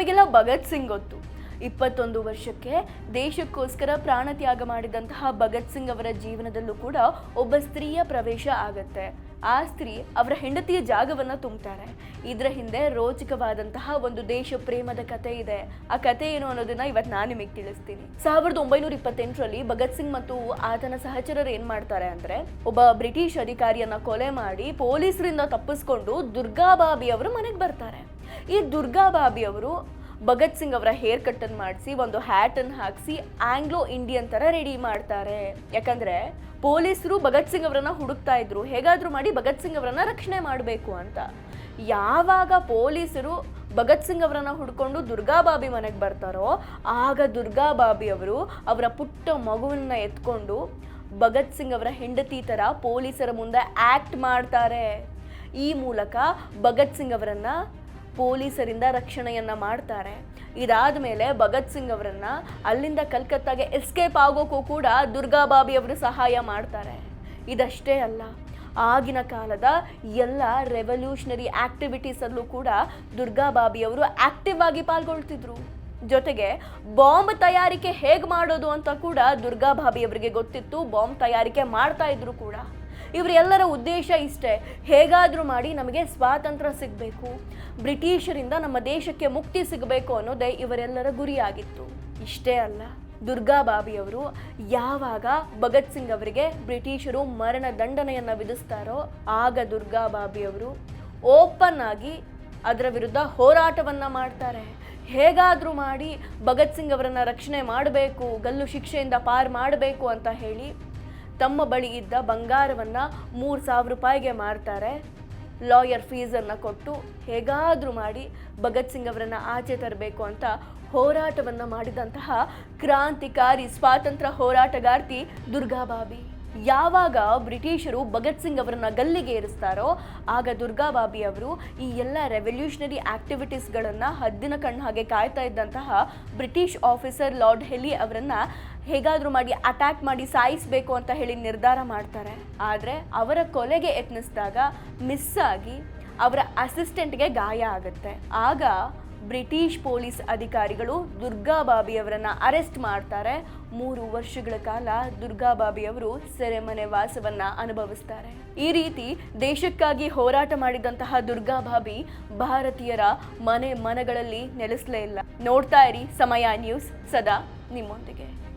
ನಮಗೆಲ್ಲ ಭಗತ್ ಸಿಂಗ್ ಗೊತ್ತು. ಇಪ್ಪತ್ತೊಂದು ವರ್ಷಕ್ಕೆ ದೇಶಕ್ಕೋಸ್ಕರ ಪ್ರಾಣ ತ್ಯಾಗ ಮಾಡಿದಂತಹ ಭಗತ್ ಸಿಂಗ್ ಅವರ ಜೀವನದಲ್ಲೂ ಕೂಡ ಒಬ್ಬ ಸ್ತ್ರೀಯ ಪ್ರವೇಶ ಆಗತ್ತೆ. ಆ ಸ್ತ್ರೀ ಅವರ ಹೆಂಡತಿಯ ಜಾಗವನ್ನು ತುಂಬ್ತಾರೆ. ಇದರ ಹಿಂದೆ ರೋಚಕವಾದಂತಹ ಒಂದು ದೇಶ ಪ್ರೇಮದ ಕತೆ ಇದೆ. ಆ ಕತೆ ಏನು ಅನ್ನೋದನ್ನ ಇವತ್ತು ನಾನು ನಿಮಗೆ ತಿಳಿಸ್ತೀನಿ. ಸಾವಿರದ ಒಂಬೈನೂರ ಇಪ್ಪತ್ತೆಂಟರಲ್ಲಿ ಭಗತ್ ಸಿಂಗ್ ಮತ್ತು ಆತನ ಸಹಚರರು ಏನ್ ಮಾಡ್ತಾರೆ ಅಂದ್ರೆ, ಒಬ್ಬ ಬ್ರಿಟಿಷ್ ಅಧಿಕಾರಿಯನ್ನ ಕೊಲೆ ಮಾಡಿ ಪೊಲೀಸರಿಂದ ತಪ್ಪಿಸ್ಕೊಂಡು ದುರ್ಗಾಬಾಬಿ ಅವರು ಮನೆಗೆ ಬರ್ತಾರೆ. ಈ ದುರ್ಗಾಬಾಬಿ ಅವರು ಭಗತ್ ಸಿಂಗ್ ಅವರ ಹೇರ್ ಕಟ್ ಅನ್ನು ಮಾಡಿಸಿ, ಒಂದು ಹ್ಯಾಟ್ ಅನ್ನು ಹಾಕಿಸಿ, ಆಂಗ್ಲೋ ಇಂಡಿಯನ್ ಥರ ರೆಡಿ ಮಾಡ್ತಾರೆ. ಯಾಕಂದರೆ ಪೊಲೀಸರು ಭಗತ್ ಸಿಂಗ್ ಅವರನ್ನ ಹುಡುಕ್ತಾ ಇದ್ರು. ಹೇಗಾದರೂ ಮಾಡಿ ಭಗತ್ ಸಿಂಗ್ ಅವರನ್ನ ರಕ್ಷಣೆ ಮಾಡಬೇಕು ಅಂತ. ಯಾವಾಗ ಪೊಲೀಸರು ಭಗತ್ ಸಿಂಗ್ ಅವರನ್ನ ಹುಡ್ಕೊಂಡು ದುರ್ಗಾಬಾಬಿ ಮನೆಗೆ ಬರ್ತಾರೋ, ಆಗ ದುರ್ಗಾಬಾಬಿ ಅವರು ಅವರ ಪುಟ್ಟ ಮಗುವನ್ನ ಎತ್ಕೊಂಡು ಭಗತ್ ಸಿಂಗ್ ಅವರ ಹೆಂಡತಿ ಥರ ಪೊಲೀಸರ ಮುಂದೆ ಆ್ಯಕ್ಟ್ ಮಾಡ್ತಾರೆ. ಈ ಮೂಲಕ ಭಗತ್ ಸಿಂಗ್ ಅವರನ್ನ ಪೊಲೀಸರಿಂದ ರಕ್ಷಣೆಯನ್ನು ಮಾಡ್ತಾರೆ. ಇದಾದ ಮೇಲೆ ಭಗತ್ ಸಿಂಗ್ ಅವರನ್ನು ಅಲ್ಲಿಂದ ಕಲ್ಕತ್ತಾಗೆ ಎಸ್ಕೇಪ್ ಆಗೋಕ್ಕೂ ಕೂಡ ದುರ್ಗಾಬಾಬಿ ಅವರು ಸಹಾಯ ಮಾಡ್ತಾರೆ. ಇದಷ್ಟೇ ಅಲ್ಲ, ಆಗಿನ ಕಾಲದ ಎಲ್ಲ ರೆವಲ್ಯೂಷನರಿ ಆಕ್ಟಿವಿಟೀಸಲ್ಲೂ ಕೂಡ ದುರ್ಗಾಬಾಬಿ ಅವರು ಆಕ್ಟಿವ್ ಆಗಿ ಪಾಲ್ಗೊಳ್ತಿದ್ರು. ಜೊತೆಗೆ ಬಾಂಬ್ ತಯಾರಿಕೆ ಹೇಗೆ ಮಾಡೋದು ಅಂತ ಕೂಡ ದುರ್ಗಾಬಾಬಿ ಅವರಿಗೆ ಗೊತ್ತಿತ್ತು ಬಾಂಬ್ ತಯಾರಿಕೆ ಮಾಡ್ತಾ ಇದ್ರು ಕೂಡ. ಇವರೆಲ್ಲರ ಉದ್ದೇಶ ಇಷ್ಟೇ. ಹೇಗಾದರೂ ಮಾಡಿ ನಮಗೆ ಸ್ವಾತಂತ್ರ್ಯ ಸಿಗಬೇಕು. ಬ್ರಿಟಿಷರಿಂದ ನಮ್ಮ ದೇಶಕ್ಕೆ ಮುಕ್ತಿ ಸಿಗಬೇಕು ಅನ್ನೋದೇ ಇವರೆಲ್ಲರ ಗುರಿಯಾಗಿತ್ತು. ಇಷ್ಟೇ ಅಲ್ಲ ದುರ್ಗಾಬಾಬಿಯವರು ಯಾವಾಗ ಭಗತ್ ಸಿಂಗ್ ಅವರಿಗೆ ಬ್ರಿಟಿಷರು ಮರಣ ದಂಡನೆಯನ್ನು ವಿಧಿಸ್ತಾರೋ, ಆಗ ದುರ್ಗಾಬಾಬಿಯವರು ಓಪನ್ ಆಗಿ ಅದರ ವಿರುದ್ಧ ಹೋರಾಟವನ್ನು ಮಾಡ್ತಾರೆ. ಹೇಗಾದರೂ ಮಾಡಿ ಭಗತ್ ಸಿಂಗ್ ಅವರನ್ನು ರಕ್ಷಣೆ ಮಾಡಬೇಕು, ಗಲ್ಲು ಶಿಕ್ಷೆಯಿಂದ ಪಾರು ಮಾಡಬೇಕು ಅಂತ ಹೇಳಿ ತಮ್ಮ ಬಳಿ ಇದ್ದ ಬಂಗಾರವನ್ನು ಮೂರು ಸಾವಿರ ರೂಪಾಯಿಗೆ ಮಾರ್ತಾರೆ. ಲಾಯರ್ ಫೀಸನ್ನು ಕೊಟ್ಟು ಹೇಗಾದರೂ ಮಾಡಿ ಭಗತ್ ಸಿಂಗ್ ಅವರನ್ನು ಆಚೆ ತರಬೇಕು ಅಂತ ಹೋರಾಟವನ್ನು ಮಾಡಿದಂತಹ ಕ್ರಾಂತಿಕಾರಿ ಸ್ವಾತಂತ್ರ್ಯ ಹೋರಾಟಗಾರ್ತಿ ದುರ್ಗಾಬಾಬಿ. ಯಾವಾಗ ಬ್ರಿಟಿಷರು ಭಗತ್ ಸಿಂಗ್ ಅವರನ್ನ ಗಲ್ಲಿಗೆ ಏರಿಸ್ತಾರೋ ಆಗ ದುರ್ಗಾಬಾಬಿ ಅವರು ಈ ಎಲ್ಲ ರೆವಲ್ಯೂಷನರಿ ಆಕ್ಟಿವಿಟೀಸ್ಗಳನ್ನು ಹದ್ದಿನ ಕಣ್ಣು ಹಾಗೆ ಕಾಯ್ತಾ ಇದ್ದಂತಹ ಬ್ರಿಟಿಷ್ ಆಫೀಸರ್ ಲಾರ್ಡ್ ಹೆಲಿ ಅವರನ್ನು ಹೇಗಾದರೂ ಮಾಡಿ ಅಟ್ಯಾಕ್ ಮಾಡಿ ಸಾಯಿಸಬೇಕು ಅಂತ ಹೇಳಿ ನಿರ್ಧಾರ ಮಾಡ್ತಾರೆ. ಆದರೆ ಅವರ ಕೊಲೆಗೆ ಯತ್ನಿಸಿದಾಗ ಮಿಸ್ ಆಗಿ ಅವರ ಅಸಿಸ್ಟೆಂಟ್ಗೆ ಗಾಯ ಆಗುತ್ತೆ. ಆಗ ಬ್ರಿಟಿಷ್ ಪೊಲೀಸ್ ಅಧಿಕಾರಿಗಳು ದುರ್ಗಾಬಾಬಿಯವರನ್ನು ಅರೆಸ್ಟ್ ಮಾಡ್ತಾರೆ. ಮೂರು ವರ್ಷಗಳ ಕಾಲ ದುರ್ಗಾಬಾಬಿಯವರು ಸೆರೆಮನೆ ವಾಸವನ್ನ ಅನುಭವಿಸ್ತಾರೆ. ಈ ರೀತಿ ದೇಶಕ್ಕಾಗಿ ಹೋರಾಟ ಮಾಡಿದಂತಹ ದುರ್ಗಾಬಾಬಿ ಭಾರತೀಯರ ಮನೆ ಮನಗಳಲ್ಲಿ ನೆಲೆಸಲೇ ಇಲ್ಲ. ನೋಡ್ತಾ ಇರಿ ಸಮಯ ನ್ಯೂಸ್ ಸದಾ ನಿಮ್ಮೊಂದಿಗೆ.